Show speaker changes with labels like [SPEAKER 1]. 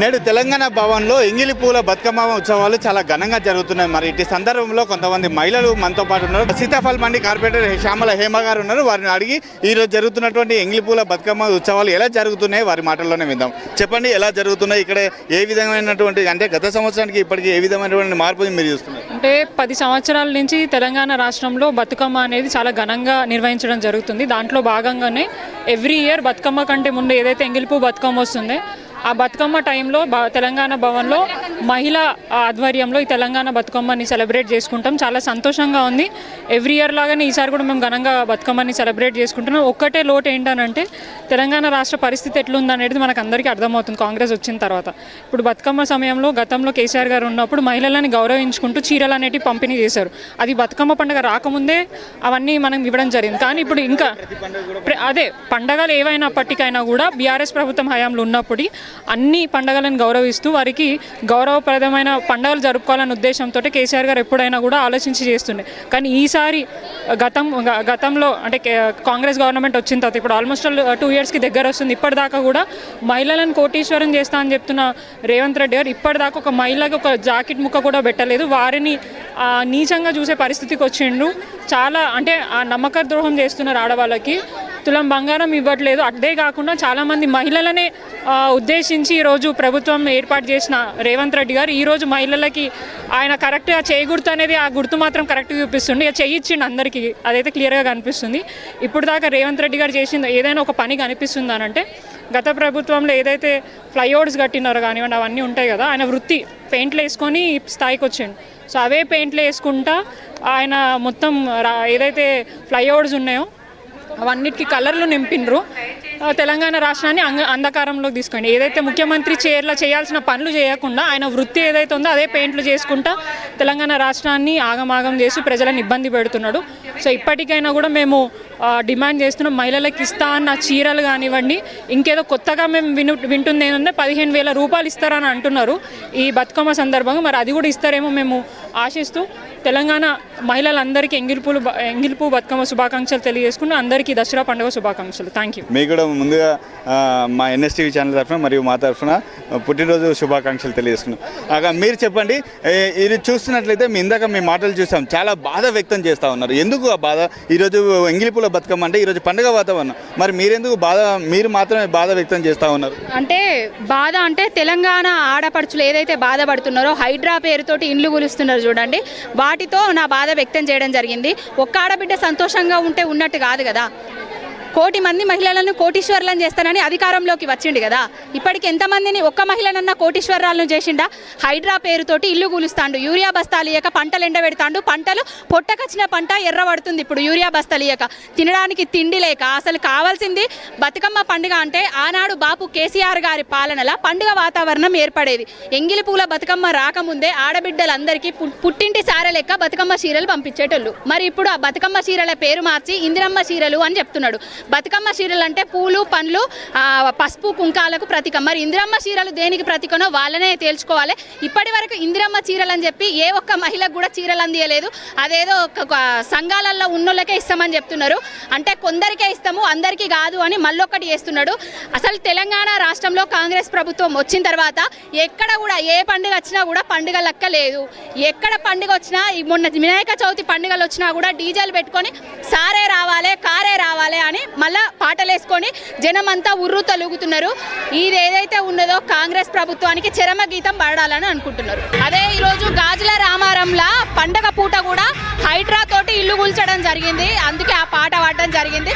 [SPEAKER 1] నేడు తెలంగాణ భవన్లో ఎంగిలి పూల బతుకమ్మ ఉత్సవాలు చాలా ఘనంగా జరుగుతున్నాయి. మరి ఇటు సందర్భంలో కొంతమంది మహిళలు మనతో పాటు ఉన్నారు. సీతాఫల్ మండి కార్పొరేటర్ శ్యామల హేమ గారు ఉన్నారు. వారిని అడిగి ఈరోజు జరుగుతున్నటువంటి ఎంగిలి పూల బతుకమ్మ ఉత్సవాలు ఎలా జరుగుతున్నాయి? వారి మాటల్లోనే విందాం. చెప్పండి ఎలా జరుగుతున్నాయి? ఇక్కడ ఏ విధమైనటువంటి అంటే గత సంవత్సరానికి ఇప్పటికి ఏ విధమైనటువంటి మార్పు మీరు చూస్తున్నారు?
[SPEAKER 2] అంటే పది సంవత్సరాల నుంచి తెలంగాణ రాష్ట్రంలో బతుకమ్మ అనేది చాలా ఘనంగా నిర్వహించడం జరుగుతుంది. దాంట్లో భాగంగానే ఎవ్రీ ఇయర్ బతుకమ్మ కంటే ముందు ఏదైతే ఎంగిలిపూ బతుకమ్మ వస్తుందో ఆ బతుకమ్మ టైంలో తెలంగాణ భవన్లో మహిళ ఆధ్వర్యంలో ఈ తెలంగాణ బతుకమ్మని సెలబ్రేట్ చేసుకుంటాం. చాలా సంతోషంగా ఉంది. ఎవ్రీ ఇయర్ లాగానే ఈసారి కూడా మేము ఘనంగా బతుకమ్మని సెలబ్రేట్ చేసుకుంటున్నాం. ఒక్కటే లోటు ఏంటనంటే తెలంగాణ రాష్ట్ర పరిస్థితి ఎట్లుందనేది మనకు అందరికీ అర్థమవుతుంది కాంగ్రెస్ వచ్చిన తర్వాత. ఇప్పుడు బతుకమ్మ సమయంలో గతంలో కేసీఆర్ గారు ఉన్నప్పుడు మహిళలని గౌరవించుకుంటూ చీరలు అనేటివి పంపిణీ చేశారు. అది బతుకమ్మ పండుగ రాకముందే అవన్నీ మనం ఇవ్వడం జరిగింది. కానీ ఇప్పుడు ఇంకా ప్ర- అదే పండగలు ఏవైనప్పటికైనా కూడా బీఆర్ఎస్ ప్రభుత్వం హయాంలో ఉన్నప్పుడు అన్ని పండగలను గౌరవిస్తూ వారికి గౌరవప్రదమైన పండుగలు జరుపుకోవాలనే ఉద్దేశంతో కేసీఆర్ గారు ఎప్పుడైనా కూడా ఆలోచించి చేస్తుండే. కానీ ఈసారి గతం గతంలో అంటే కాంగ్రెస్ గవర్నమెంట్ వచ్చిన తర్వాత ఇప్పుడు ఆల్మోస్ట్ టూ ఇయర్స్కి దగ్గర వస్తుంది. ఇప్పటిదాకా కూడా మహిళలను కోటీశ్వరం చేస్తా అని చెప్తున్న రేవంత్ రెడ్డి గారు ఇప్పటిదాకా ఒక మహిళకి ఒక జాకెట్ ముక్క కూడా పెట్టలేదు. వారిని ఆ, నీచంగా చూసే పరిస్థితికి వచ్చిండు చాలా అంటే ఆ నమ్మక ద్రోహం చేస్తున్నారు ఆడవాళ్ళకి. తులం బంగారం ఇవ్వట్లేదు. అదే కాకుండా చాలామంది మహిళలనే ఉద్దేశించి ఈరోజు ప్రభుత్వం ఏర్పాటు చేసిన రేవంత్ రెడ్డి గారు ఈరోజు మహిళలకి ఆయన కరెక్ట్గా చేయగుర్తు అనేది ఆ గుర్తు మాత్రం కరెక్ట్గా చూపిస్తుంది ఇక చెయ్యి అందరికీ. అదైతే క్లియర్గా కనిపిస్తుంది. ఇప్పుడు దాకా రేవంత్ రెడ్డి గారు చేసింది ఏదైనా ఒక పని కనిపిస్తుంది అని అంటే గత ప్రభుత్వంలో ఏదైతే ఫ్లైఓవర్స్ కట్టినారో కానివ్వండి అవన్నీ ఉంటాయి కదా ఆయన వృత్తి పెయింట్లు వేసుకొని స్థాయికి వచ్చిండు. సో అవే పెయింట్లు వేసుకుంటా ఆయన మొత్తం రా- ఏదైతే ఫ్లైఓవర్స్ ఉన్నాయో అవన్నిటికీ కలర్లు నింపిండ్రు తెలంగాణ రాష్ట్రాన్ని అంగ అంధకారంలోకి తీసుకోండి ఏదైతే ముఖ్యమంత్రి చైర్లో చేయాల్సిన పనులు చేయకుండా ఆయన వృత్తి ఏదైతే ఉందో అదే పెయింట్లు చేసుకుంటా తెలంగాణ రాష్ట్రాన్ని ఆగమాగం చేసి ప్రజలను ఇబ్బంది పెడుతున్నాడు. సో ఇప్పటికైనా కూడా మేము డిమాండ్ చేస్తున్నాం మహిళలకు ఇస్తా అన్న చీరలు కానివ్వండి ఇంకేదో కొత్తగా మేము విను వింటుంది ఏంటంటే పదిహేను వేల రూపాయలు ఇస్తారని అంటున్నారు. ఈ బతుకమ్మ సందర్భంగా మరి అది కూడా ఇస్తారేమో మేము ఆశిస్తూ తెలంగాణ మహిళలందరికీ ఎంగిలిపూలు ఎంగిలిపూ బతుకమ్మ శుభాకాంక్షలు తెలియజేసుకుంటూ అందరికీ దసరా పండుగ శుభాకాంక్షలు. థ్యాంక్ యూ
[SPEAKER 1] మీకు కూడా ముందుగా మా ఎన్ఎస్టీవీ ఛానల్ తరఫున మరియు మా తరఫున పుట్టినరోజు శుభాకాంక్షలు తెలియజేస్తున్నాం అలా మీరు చెప్పండి ఇది చూస్తున్నట్లయితే మీ ఇందాక మీ మాటలు చూసాం చాలా బాధ వ్యక్తం చేస్తూ ఉన్నారు. ఎందుకు ఆ బాధ? ఈరోజు ఎంగిలిపూల బతుకమ్మ అంటే ఈరోజు పండుగ వాతావరణం. మరి మీరెందుకు బాధ మీరు మాత్రమే బాధ వ్యక్తం చేస్తూ ఉన్నారు?
[SPEAKER 3] అంటే బాధ అంటే తెలంగాణ ఆడపడుచులు ఏదైతే బాధపడుతున్నారో హైడ్రా పేరుతోటి ఇండ్లు కూలుస్తున్నారు చూడండి వాటితో నా బాధ వ్యక్తం చేయడం జరిగింది. ఒక్క ఆడబిడ్డ సంతోషంగా ఉంటే ఉన్నట్టు కాదు కదా. కోటి మంది మహిళలను కోటీశ్వరులను చేస్తానని అధికారంలోకి వచ్చిండు కదా. ఇప్పటికి ఎంతమందిని ఒక్క మహిళనన్నా కోటీశ్వరాలను చేసిండా? హైడ్రా పేరుతోటి ఇల్లు కూలుస్తాడు. యూరియా బస్తాలు ఇయ్యక పంటలు ఎండబెడతాండు. పంటలు పొట్టకచ్చిన పంట ఎర్రబడుతుంది. ఇప్పుడు యూరియా బస్తాలు ఇయ్యక తినడానికి తిండి లేక అసలు కావాల్సింది బతుకమ్మ పండుగ అంటే ఆనాడు బాపు కేసీఆర్ గారి పాలనల పండుగ వాతావరణం ఏర్పడేది. ఎంగిలి పూల బతుకమ్మ రాకముందే ఆడబిడ్డలందరికీ పు- పుట్టింటి సార లెక్క బతుకమ్మ చీరలు పంపించేటోళ్ళు. మరి ఇప్పుడు ఆ బతుకమ్మ చీరల పేరు మార్చి ఇందిరమ్మ చీరలు అని చెప్తున్నాడు. బతుకమ్మ చీరలు అంటే పూలు పండ్లు పసుపు కుంకాలకు ప్రతీక. మరి ఇందిరమ్మ చీరలు దేనికి ప్రతీకనో వాళ్ళనే తేల్చుకోవాలి. ఇప్పటి వరకు ఇందిరమ్మ చీరలు అని చెప్పి ఏ ఒక్క మహిళకు కూడా చీరలు అందియలేదు. అదేదో ఒక సంఘాలలో ఉన్నోళ్ళకే ఇస్తామని చెప్తున్నారు. అంటే కొందరికే ఇస్తాము అందరికీ కాదు అని మళ్ళొక్కటి చేస్తున్నాడు. అసలు తెలంగాణ రాష్ట్రంలో కాంగ్రెస్ ప్రభుత్వం వచ్చిన తర్వాత ఎక్కడ కూడా ఏ పండుగ వచ్చినా కూడా పండుగ లెక్క లేదు ఎక్కడ పండుగ వచ్చినా మొన్న వినాయక చవితి పండుగలు వచ్చినా కూడా డీజేలు పెట్టుకొని సారే రావాలి కారే రావాలి. అని మళ్ళా పాటలు వేసుకొని జనం అంతా ఉర్రు తలుగుతున్నారు. ఇది ఏదైతే ఉన్నదో కాంగ్రెస్ ప్రభుత్వానికి చరమ గీతం పాడాలని అనుకుంటున్నారు. అదే ఈరోజు గాజుల రామారంలా పండగ పూట కూడా హైడ్రా తోటి ఇల్లు కూల్చడం జరిగింది. అందుకే ఆ పాట పాడడం జరిగింది.